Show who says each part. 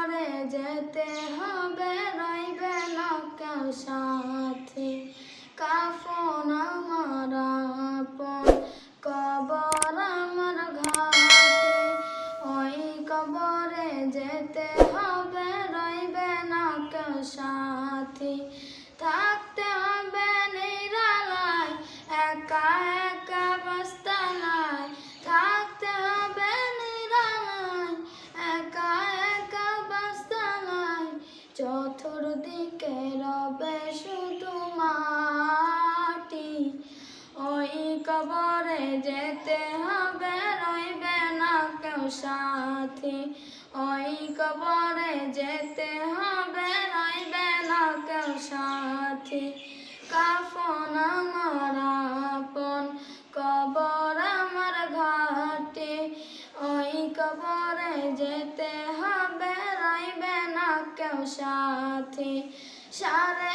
Speaker 1: করে যেতে হবে, রইবে না কেউ সাথে। কাফন আমার আপন, কবর আমার ঘাটে। ওই কবরে যেতে হবে, রইবে না কেউ সাথে। থাকতে হবে নিরালায়, একা একা চতুর্দিকে রবে শুধু মাটি। ওই কবরে যেতে হবে, রইবে না কেউ সাথী। ওই কবরে যেতে হবে, রইবে না কেউ সাথী। কাফন আমার আপন, কবর আমার ঘাটে। ওই কবরে যেতে সাথী সাড়ে